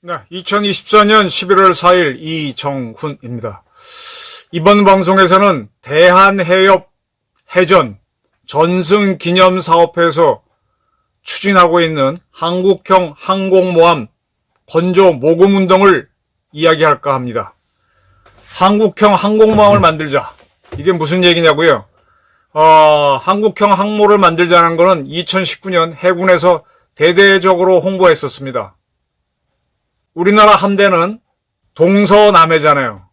네, 2024년 11월 4일 이정훈입니다. 이번 방송에서는 대한해협 해전 전승 기념 사업에서 추진하고 있는 한국형 항공모함 건조 모금 운동을 이야기할까 합니다. 한국형 항공모함을 만들자. 이게 무슨 얘기냐고요? 어, 한국형 항모를 만들자는 거는 2019년 해군에서 대대적으로 홍보했었습니다. 우리나라 함대는 동서남해잖아요.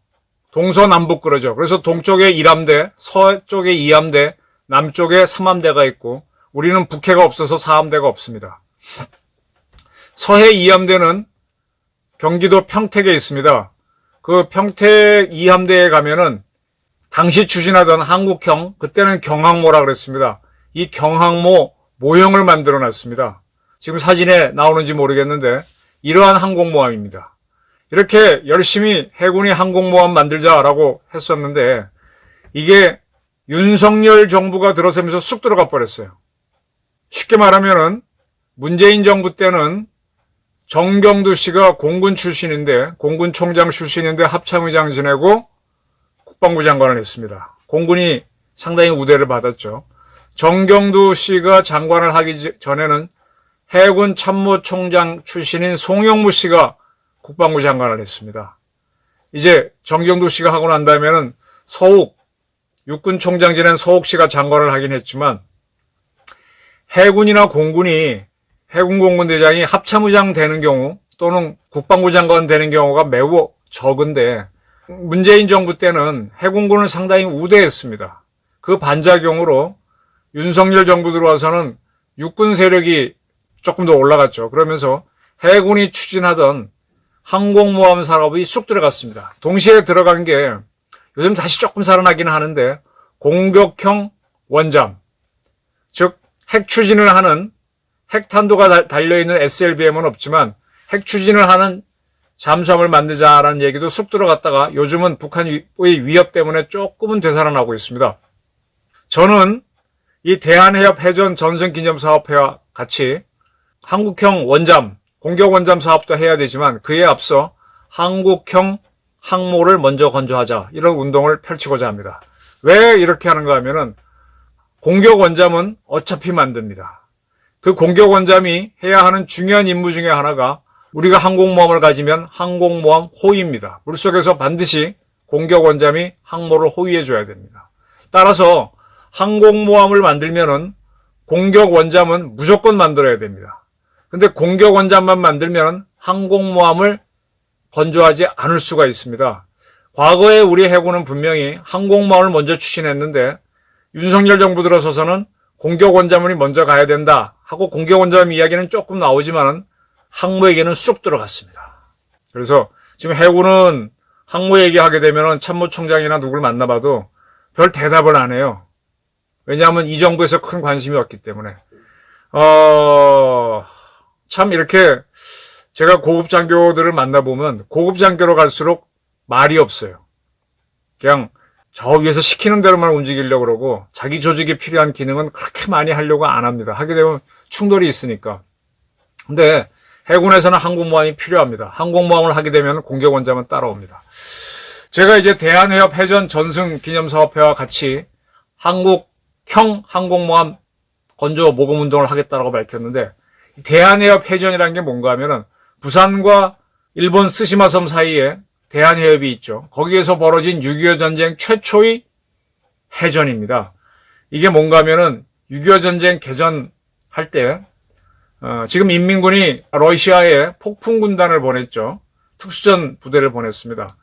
동서남북 그러죠. 그래서 동쪽에 1함대, 서쪽에 2함대, 남쪽에 3함대가 있고 우리는 북해가 없어서 4함대가 없습니다. 서해 2함대는 경기도 평택에 있습니다. 그 평택 2함대에 가면은 당시 추진하던 한국형, 그때는 경항모라 그랬습니다. 이 경항모 모형을 만들어 놨습니다. 지금 사진에 나오는지 모르겠는데 이러한 항공모함입니다. 이렇게 열심히 해군이 항공모함 만들자라고 했었는데 이게 윤석열 정부가 들어서면서 쑥 들어가 버렸어요. 쉽게 말하면은 문재인 정부 때는 정경두 씨가 공군 출신인데 공군 총장 출신인데 합참의장 지내고 국방부 장관을 했습니다. 공군이 상당히 우대를 받았죠. 정경두 씨가 장관을 하기 전에는 해군 참모총장 출신인 송영무 씨가 국방부 장관을 했습니다. 이제 정경두 씨가 하고 난 다음에는 서욱, 육군 총장 지낸 서욱 씨가 장관을 하긴 했지만 해군이나 공군이 해군 공군대장이 합참의장 되는 경우 또는 국방부 장관 되는 경우가 매우 적은데 문재인 정부 때는 해군군을 상당히 우대했습니다. 그 반작용으로 윤석열 정부 들어와서는 육군 세력이 조금 더 올라갔죠. 그러면서 해군이 추진하던 항공모함 산업이 쑥 들어갔습니다. 동시에 들어간 게 요즘 다시 조금 살아나긴 하는데 공격형 원잠, 즉 핵 추진을 하는 핵탄도가 달려있는 SLBM은 없지만 핵 추진을 하는 잠수함을 만들자라는 얘기도 쑥 들어갔다가 요즘은 북한의 위협 때문에 조금은 되살아나고 있습니다. 저는 이 대한해협 해전 전승 기념 사업회와 같이 한국형 원잠, 공격 원잠 사업도 해야 되지만 그에 앞서 한국형 항모를 먼저 건조하자 이런 운동을 펼치고자 합니다. 왜 이렇게 하는가 하면은 공격 원잠은 어차피 만듭니다. 그 공격 원잠이 해야 하는 중요한 임무 중에 하나가 우리가 항공모함을 가지면 항공모함 호위입니다. 물속에서 반드시 공격 원잠이 항모를 호위해 줘야 됩니다. 따라서 항공모함을 만들면은 공격 원잠은 무조건 만들어야 됩니다. 근데 공격 원잠만 만들면 항공모함을 건조하지 않을 수가 있습니다. 과거에 우리 해군은 분명히 항공모함을 먼저 추진했는데 윤석열 정부 들어서서는 공격 원잠이 먼저 가야 된다 하고 공격 원잠 이야기는 조금 나오지만은 항모에게는 쑥 들어갔습니다. 그래서 지금 해군은 항모 얘기하게 되면은 참모총장이나 누굴 만나봐도 별 대답을 안 해요. 왜냐하면 이 정부에서 큰 관심이 없기 때문에. 어, 참 이렇게 제가 고급 장교들을 만나보면 고급 장교로 갈수록 말이 없어요. 그냥 저 위에서 시키는 대로만 움직이려고 그러고 자기 조직에 필요한 기능은 그렇게 많이 하려고 안 합니다. 하게 되면 충돌이 있으니까. 근데 해군에서는 항공모함이 필요합니다. 항공모함을 하게 되면 공격 원자만 따라옵니다. 제가 이제 대한해협 해전 전승 기념사업회와 같이 한국형 항공모함 건조 모금 운동을 하겠다라고 밝혔는데 대한해협 해전이라는 게 뭔가 하면은 부산과 일본 스시마 섬 사이에 대한해협이 있죠. 거기에서 벌어진 6.25 전쟁 최초의 해전입니다. 이게 뭔가 하면은 6.25 전쟁 개전할 때 어, 지금 인민군이 러시아에 폭풍 군단을 보냈죠. 특수전 부대를 보냈습니다.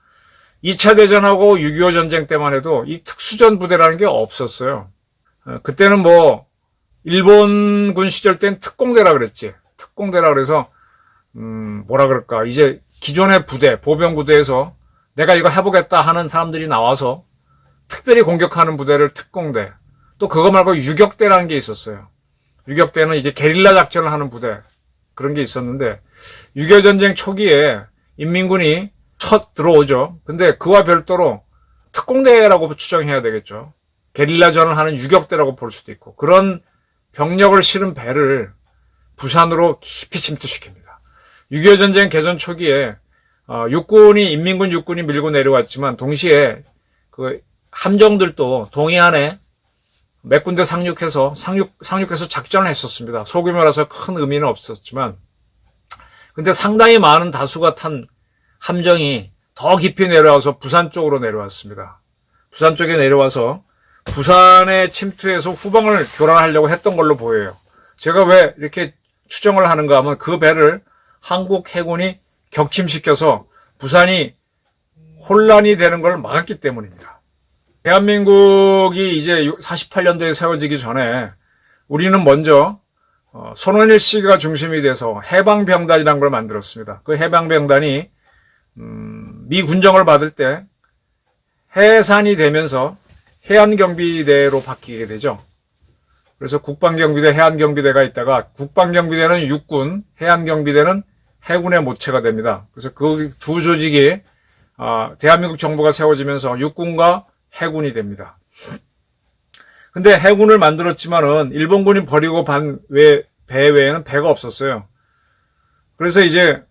2차 대전하고 6.25 전쟁 때만 해도 이 특수전 부대라는 게 없었어요. 어, 그때는 뭐 일본군 시절 땐 특공대라 그랬지. 특공대라 그래서 음, 뭐라 그럴까. 이제 기존의 부대, 보병 부대에서 내가 이거 해보겠다 하는 사람들이 나와서 특별히 공격하는 부대를 특공대. 또 그거 말고 유격대라는 게 있었어요. 유격대는 이제 게릴라 작전을 하는 부대. 그런 게 있었는데, 6.25 전쟁 초기에 인민군이 첫 들어오죠. 근데 그와 별도로 특공대라고 추정해야 되겠죠. 게릴라전을 하는 유격대라고 볼 수도 있고 그런 병력을 실은 배를 부산으로 깊이 침투시킵니다. 6.25 전쟁 개전 초기에 어, 육군이 인민군 육군이 밀고 내려왔지만 동시에 그 함정들도 동해안에 몇 군데 상륙해서 상륙 상륙해서 작전을 했었습니다. 소규모라서 큰 의미는 없었지만 근데 상당히 많은 다수가 탄 함정이 더 깊이 내려와서 부산 쪽으로 내려왔습니다. 부산 쪽에 내려와서 부산에 침투해서 후방을 교란하려고 했던 걸로 보여요. 제가 왜 이렇게 추정을 하는가 하면 그 배를 한국 해군이 격침시켜서 부산이 혼란이 되는 걸 막았기 때문입니다. 대한민국이 이제 48년도에 세워지기 전에 우리는 먼저 어, 손원일 씨가 중심이 돼서 해방병단이라는 걸 만들었습니다. 그 해방병단이 음, 미 군정을 받을 때 해산이 되면서 해안경비대로 바뀌게 되죠. 그래서 국방경비대, 해안경비대가 있다가 국방경비대는 육군, 해안경비대는 해군의 모체가 됩니다. 그래서 그 두 조직이 아, 대한민국 정부가 세워지면서 육군과 해군이 됩니다. 근데 해군을 만들었지만은 일본군이 버리고 반 외, 배 외에는 배가 없었어요. 그래서 이제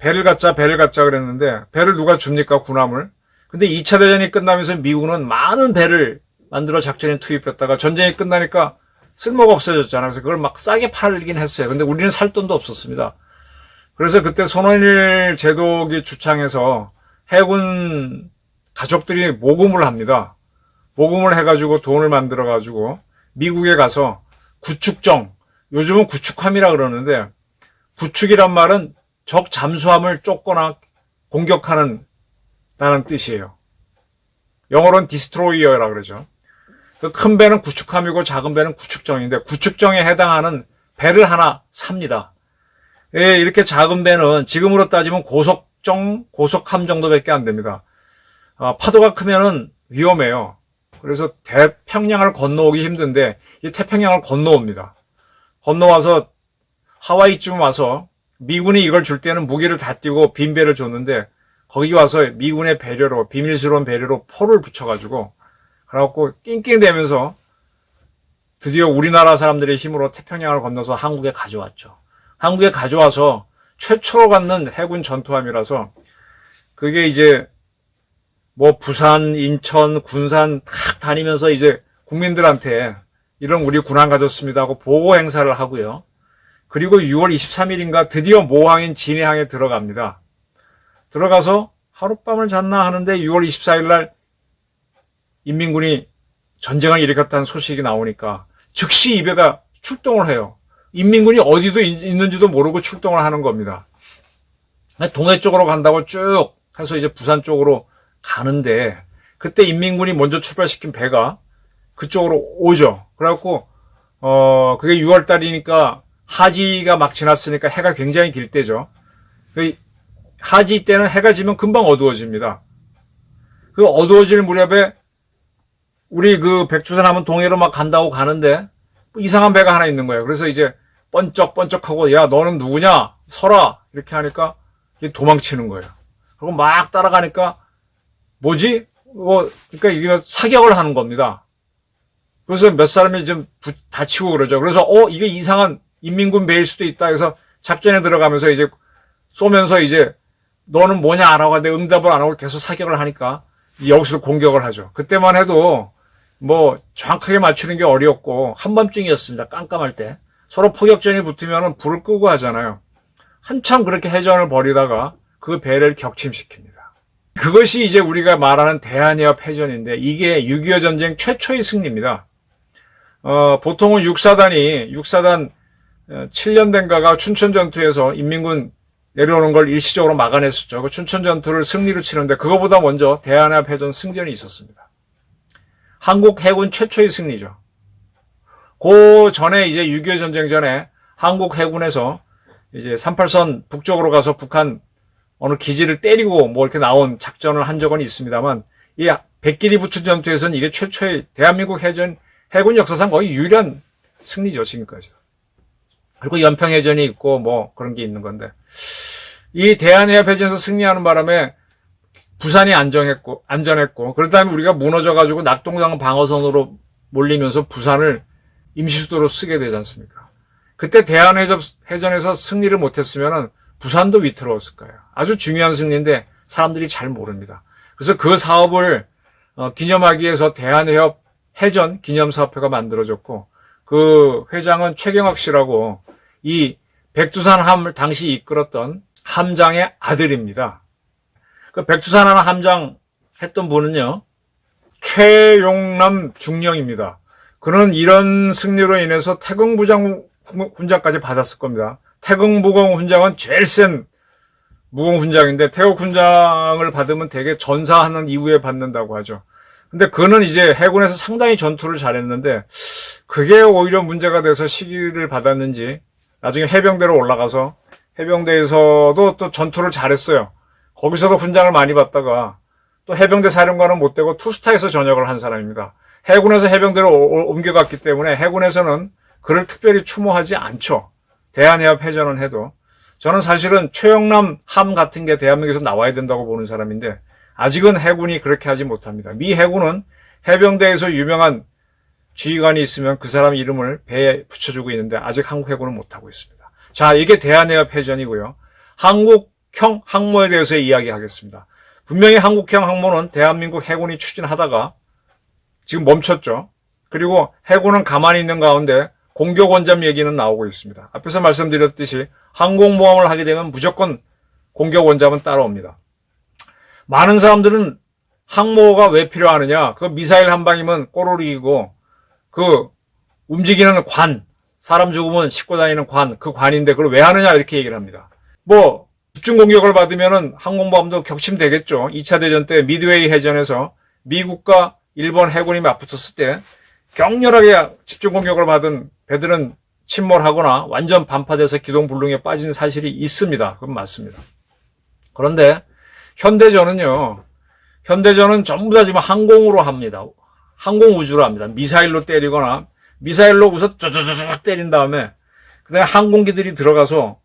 배를 갖자 배를 갖자 그랬는데 배를 누가 줍니까 군함을? 근데 2차 대전이 끝나면서 미국은 많은 배를 만들어 작전에 투입했다가 전쟁이 끝나니까 쓸모가 없어졌잖아요. 그래서 그걸 막 싸게 팔긴 했어요. 근데 우리는 살 돈도 없었습니다. 그래서 그때 손원일 제독이 주창해서 해군 가족들이 모금을 합니다. 모금을 해가지고 돈을 만들어가지고 미국에 가서 구축정, 요즘은 구축함이라 그러는데 구축이란 말은 적 잠수함을 쫓거나 공격하는 다는 뜻이에요. 영어로는 디스트로이어라 그러죠. 그 큰 배는 구축함이고 작은 배는 구축정인데 구축정에 해당하는 배를 하나 삽니다. 예, 이렇게 작은 배는 지금으로 따지면 고속정, 고속함 정도밖에 안 됩니다. 아, 파도가 크면은 위험해요. 그래서 태평양을 건너오기 힘든데 이 태평양을 건너옵니다. 건너와서 하와이쯤 와서 미군이 이걸 줄 때는 무기를 다 띄고 빈 배를 줬는데 거기 와서 미군의 배려로 비밀스러운 배려로 포를 붙여가지고 그래갖고 낑낑대면서 드디어 우리나라 사람들의 힘으로 태평양을 건너서 한국에 가져왔죠. 한국에 가져와서 최초로 갖는 해군 전투함이라서 그게 이제 뭐 부산, 인천, 군산 탁 다니면서 이제 국민들한테 이런 우리 군함 가졌습니다 하고 보고 행사를 하고요. 그리고 6월 23일인가 드디어 모항인 진해항에 들어갑니다. 들어가서 하룻밤을 잤나 하는데 6월 24일 날 인민군이 전쟁을 일으켰다는 소식이 나오니까 즉시 이 배가 출동을 해요. 인민군이 어디도 있는지도 모르고 출동을 하는 겁니다. 동해 쪽으로 간다고 쭉 해서 이제 부산 쪽으로 가는데 그때 인민군이 먼저 출발시킨 배가 그쪽으로 오죠. 그래갖고 어 그게 6월 달이니까 하지가 막 지났으니까 해가 굉장히 길 때죠. 그 하지 때는 해가 지면 금방 어두워집니다. 그 어두워질 무렵에 우리 그 백두산 하면 동해로 막 간다고 가는데 뭐 이상한 배가 하나 있는 거예요. 그래서 이제 번쩍번쩍하고 야 너는 누구냐 서라 이렇게 하니까 도망치는 거예요. 그리고 막 따라가니까 뭐지? 뭐 그러니까 이게 사격을 하는 겁니다. 그래서 몇 사람이 좀 다치고 그러죠. 그래서 어 이게 이상한 인민군 배일 수도 있다. 그래서 작전에 들어가면서 이제 쏘면서 이제 너는 뭐냐 안 하고 근데 응답을 안 하고 계속 사격을 하니까 여기서 공격을 하죠. 그때만 해도 뭐 정확하게 맞추는 게 어려웠고 한밤중이었습니다. 깜깜할 때 서로 포격전이 붙으면 불을 끄고 하잖아요. 한참 그렇게 해전을 벌이다가 그 배를 격침시킵니다. 그것이 이제 우리가 말하는 대한해협 해전인데 이게 6.25 전쟁 최초의 승리입니다. 어, 보통은 육사단이 육사단 7년 된가가 춘천 전투에서 인민군 내려오는 걸 일시적으로 막아냈었죠. 그 춘천 전투를 승리로 치는데 그거보다 먼저 대한해협 해전 승전이 있었습니다. 한국 해군 최초의 승리죠. 그 전에 이제 6.25 전쟁 전에 한국 해군에서 이제 38선 북쪽으로 가서 북한 어느 기지를 때리고 뭐 이렇게 나온 작전을 한 적은 있습니다만 이 백길이 붙은 전투에서는 이게 최초의 대한민국 해전 해군 역사상 거의 유일한 승리죠 지금까지도. 그리고 연평해전이 있고 뭐 그런 게 있는 건데 이 대한해협해전에서 승리하는 바람에 부산이 안정했고 안전했고 그렇다면 우리가 무너져가지고 낙동강 방어선으로 몰리면서 부산을 임시수도로 쓰게 되지 않습니까? 그때 대한해전에서 승리를 못했으면 부산도 위태로웠을 거예요. 아주 중요한 승리인데 사람들이 잘 모릅니다. 그래서 그 사업을 어, 기념하기 위해서 대한해협 해전 기념사업회가 만들어졌고 그 회장은 최경학 씨라고 이 백두산 함을 당시 이끌었던 함장의 아들입니다. 그 백두산 하나 함장 했던 분은요, 최용남 중령입니다. 그는 이런 승리로 인해서 태극무장 훈장까지 받았을 겁니다. 태극무공 훈장은 제일 센 무공 훈장인데 태극 훈장을 받으면 되게 전사하는 이후에 받는다고 하죠. 근데 그는 이제 해군에서 상당히 전투를 잘했는데 그게 오히려 문제가 돼서 시기를 받았는지 나중에 해병대로 올라가서 해병대에서도 또 전투를 잘했어요. 거기서도 훈장을 많이 받다가 또 해병대 사령관은 못 되고 투스타에서 전역을 한 사람입니다. 해군에서 해병대로 오- 옮겨갔기 때문에 해군에서는 그를 특별히 추모하지 않죠. 대한해협 해전은 해도. 저는 사실은 최영남 함 같은 게 대한민국에서 나와야 된다고 보는 사람인데 아직은 해군이 그렇게 하지 못합니다. 미 해군은 해병대에서 유명한 지휘관이 있으면 그 사람 이름을 배에 붙여주고 있는데 아직 한국 해군은 못하고 있습니다. 자, 이게 대한해협 해전이고요. 한국형 항모에 대해서 이야기하겠습니다. 분명히 한국형 항모는 대한민국 해군이 추진하다가 지금 멈췄죠. 그리고 해군은 가만히 있는 가운데 공격 원잠 얘기는 나오고 있습니다. 앞에서 말씀드렸듯이 항공모함을 하게 되면 무조건 공격 원잠은 따라옵니다. 많은 사람들은 항모가 왜 필요하느냐? 그 미사일 한 방이면 꼬르륵이고 그 움직이는 관, 사람 죽으면 싣고 다니는 관, 그 관인데 그걸 왜 하느냐 이렇게 얘기를 합니다. 뭐 집중 공격을 받으면은 항공모함도 격침되겠죠. 2차 대전 때 미드웨이 해전에서 미국과 일본 해군이 맞붙었을 때 격렬하게 집중 공격을 받은 배들은 침몰하거나 완전 반파돼서 기동불능에 빠진 사실이 있습니다. 그건 맞습니다. 그런데 현대전은요. 현대전은 전부 다 지금 항공으로 합니다. 항공 우주로 합니다. 미사일로 때리거나 미사일로 우선 쩌쩌쩌 때린 다음에 그다음에 항공기들이 들어가서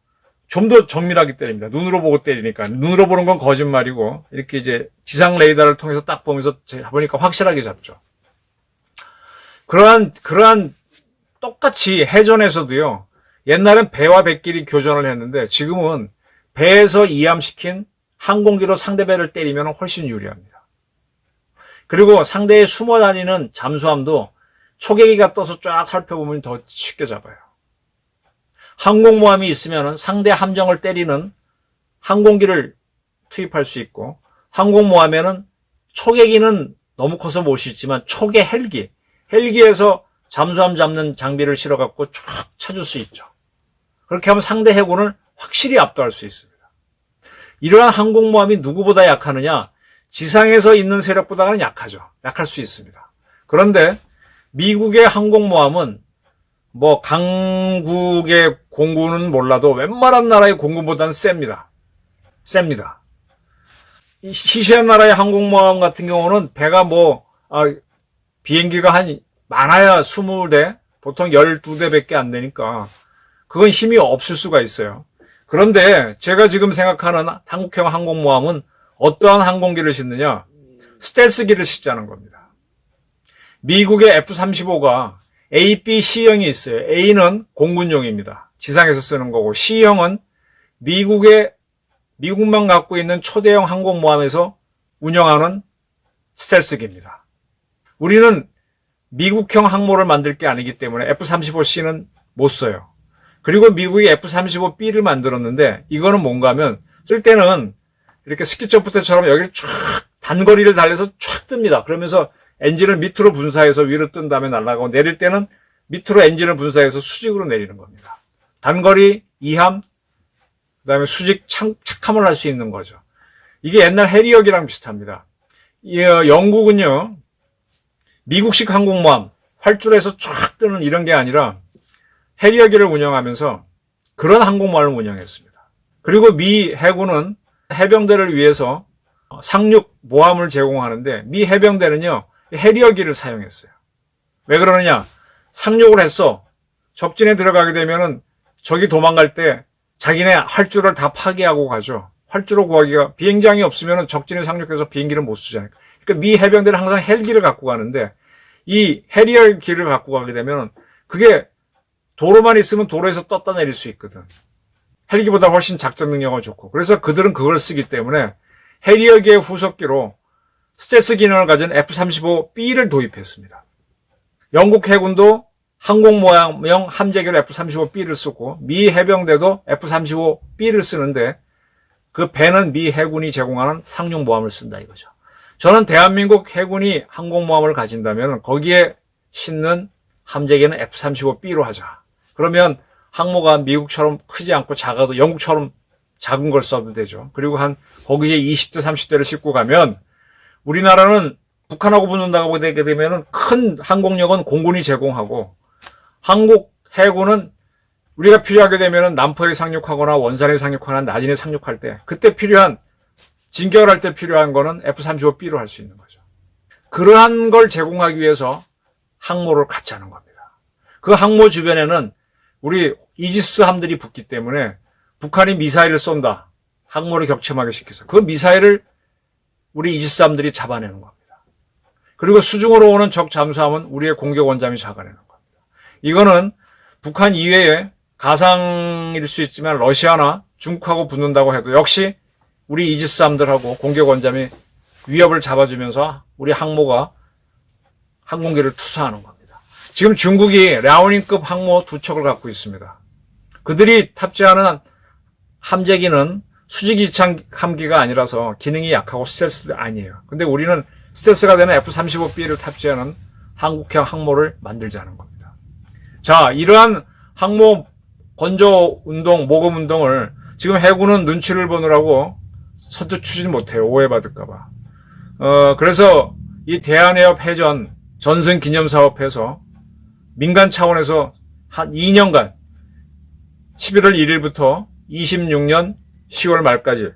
좀 더 정밀하게 때립니다. 눈으로 보고 때리니까 눈으로 보는 건 거짓말이고 이렇게 이제 지상 레이더를 통해서 딱 보면서 잡으니까 확실하게 잡죠. 그러한 그러한 똑같이 해전에서도요. 옛날엔 배와 배끼리 교전을 했는데 지금은 배에서 이함시킨 항공기로 상대 배를 때리면 훨씬 유리합니다. 그리고 상대의 숨어 다니는 잠수함도 초계기가 떠서 쫙 살펴보면 더 쉽게 잡아요. 항공모함이 있으면 상대 함정을 때리는 항공기를 투입할 수 있고 항공모함에는 초계기는 너무 커서 못 싣지만 초계 헬기, 헬기에서 잠수함 잡는 장비를 실어갖고 쭉 찾을 수 있죠. 그렇게 하면 상대 해군을 확실히 압도할 수 있습니다. 이러한 항공모함이 누구보다 약하느냐? 지상에서 있는 세력보다는 약하죠. 약할 수 있습니다. 그런데 미국의 항공모함은 뭐 강국의 공군은 몰라도 웬만한 나라의 공군보다는 셉니다. 셉니다. 이 시시한 나라의 항공모함 같은 경우는 배가 뭐 아, 비행기가 한 많아야 20대, 보통 12대밖에 안 되니까 그건 힘이 없을 수가 있어요. 그런데 제가 지금 생각하는 한국형 항공모함은 어떠한 항공기를 싣느냐? 스텔스기를 싣자는 겁니다. 미국의 F-35가 A, B, C형이 있어요. A는 공군용입니다. 지상에서 쓰는 거고 C형은 미국의 미국만 갖고 있는 초대형 항공모함에서 운영하는 스텔스기입니다. 우리는 미국형 항모를 만들 게 아니기 때문에 F-35C는 못 써요. 그리고 미국이 F-35B를 만들었는데 이거는 뭔가 하면 쓸 때는 이렇게 스키점프 때처럼 여기를 쫙 단거리를 달려서 쫙 뜹니다. 그러면서 엔진을 밑으로 분사해서 위로 뜬 다음에 날아가고 내릴 때는 밑으로 엔진을 분사해서 수직으로 내리는 겁니다. 단거리 이함 그 다음에 수직 착, 착함을 할 수 있는 거죠. 이게 옛날 해리역이랑 비슷합니다. 이, 어, 영국은요 미국식 항공모함 활줄에서 쫙 뜨는 이런 게 아니라 해리어기를 운영하면서 그런 항공모함을 운영했습니다. 그리고 미 해군은 해병대를 위해서 상륙 모함을 제공하는데 미 해병대는요 해리어기를 사용했어요. 왜 그러느냐? 상륙을 했어. 적진에 들어가게 되면은 적이 도망갈 때 자기네 활주를 다 파괴하고 가죠. 활주로 구하기가 비행장이 없으면 적진에 상륙해서 비행기를 못 쓰잖아요. 그러니까 미 해병대는 항상 헬기를 갖고 가는데 이 해리어기를 갖고 가게 되면 그게 도로만 있으면 도로에서 떴다 내릴 수 있거든. 헬기보다 훨씬 작전 능력은 좋고. 그래서 그들은 그걸 쓰기 때문에 해리어기의 후속기로 스텔스 기능을 가진 F-35B를 도입했습니다. 영국 해군도 항공 모양형 함재기로 F-35B를 쓰고 미 해병대도 F-35B를 쓰는데 그 배는 미 해군이 제공하는 상륙모함을 쓴다 이거죠. 저는 대한민국 해군이 항공모함을 가진다면 거기에 싣는 함재기는 F-35B로 하자. 그러면 항모가 미국처럼 크지 않고 작아도 영국처럼 작은 걸 써도 되죠. 그리고 한 거기에 20대 30대를 싣고 가면 우리나라는 북한하고 붙는다고 되게 되면은 큰 항공력은 공군이 제공하고 한국 해군은 우리가 필요하게 되면은 남포에 상륙하거나 원산에 상륙하거나 나진에 상륙할 때 그때 필요한 진격을 할때 필요한 거는 F-35B로 할 수 있는 거죠. 그러한 걸 제공하기 위해서 항모를 갖자는 겁니다. 그 항모 주변에는 우리 이지스 함들이 붙기 때문에 북한이 미사일을 쏜다. 항모를 격침하게 시켜서 그 미사일을 우리 이지스 함들이 잡아내는 겁니다. 그리고 수중으로 오는 적 잠수함은 우리의 공격 원잠이 잡아내는 겁니다. 이거는 북한 이외에 가상일 수 있지만 러시아나 중국하고 붙는다고 해도 역시 우리 이지스 함들하고 공격 원잠이 위협을 잡아주면서 우리 항모가 항공기를 투사하는 겁니다. 지금 중국이 라오닝급 항모 두 척을 갖고 있습니다. 그들이 탑재하는 함재기는 수직이창 함기가 아니라서 기능이 약하고 스텔스도 아니에요. 근데 우리는 스텔스가 되는 F-35B를 탑재하는 한국형 항모를 만들자는 겁니다. 자, 이러한 항모 건조 운동, 모금 운동을 지금 해군은 눈치를 보느라고 서투 추진 못해요. 오해받을까봐. 어, 그래서 이 대한해협 해전 전승 기념 사업에서 민간 차원에서 한 2년간 11월 1일부터 26년 10월 말까지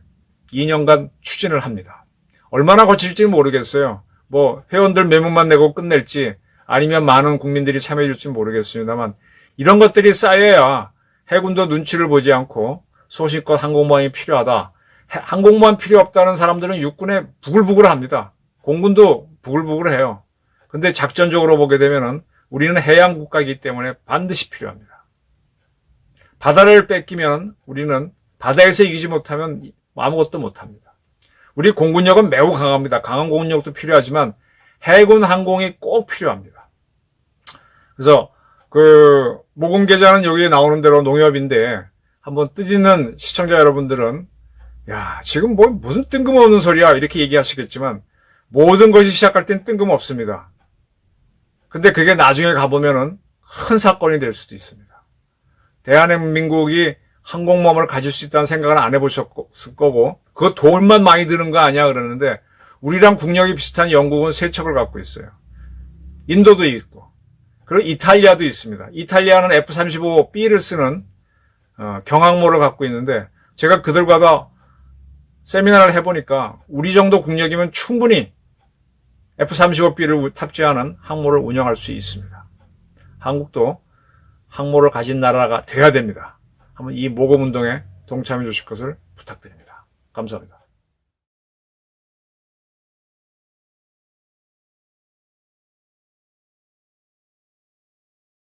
2년간 추진을 합니다. 얼마나 거칠지 모르겠어요. 뭐 회원들 매물만 내고 끝낼지 아니면 많은 국민들이 참여해 줄지 모르겠습니다만 이런 것들이 쌓여야 해군도 눈치를 보지 않고 소신껏 항공모함이 필요하다. 해- 항공모함 필요 없다는 사람들은 육군에 부글부글 합니다. 공군도 부글부글해요. 근데 작전적으로 보게 되면은 우리는 해양 국가이기 때문에 반드시 필요합니다. 바다를 뺏기면 우리는 바다에서 이기지 못하면 아무것도 못합니다. 우리 공군력은 매우 강합니다. 강한 공군력도 필요하지만 해군 항공이 꼭 필요합니다. 그래서 그 모금 계좌는 여기에 나오는 대로 농협인데 한번 뜻있는 시청자 여러분들은 야 지금 뭐 무슨 뜬금없는 소리야 이렇게 얘기하시겠지만 모든 것이 시작할 땐 뜬금없습니다. 근데 그게 나중에 가보면은 큰 사건이 될 수도 있습니다. 대한민국이 항공모함을 가질 수 있다는 생각은 안 해보셨을 거고, 그거 돈만 많이 드는 거 아니야 그러는데, 우리랑 국력이 비슷한 영국은 세 척을 갖고 있어요. 인도도 있고, 그리고 이탈리아도 있습니다. 이탈리아는 F-35B를 쓰는 어, 경항모를 갖고 있는데, 제가 그들과도 세미나를 해보니까, 우리 정도 국력이면 충분히 F-35B를 탑재하는 항모를 운영할 수 있습니다. 한국도 항모를 가진 나라가 돼야 됩니다. 한번 이 모금 운동에 동참해 주실 것을 부탁드립니다. 감사합니다.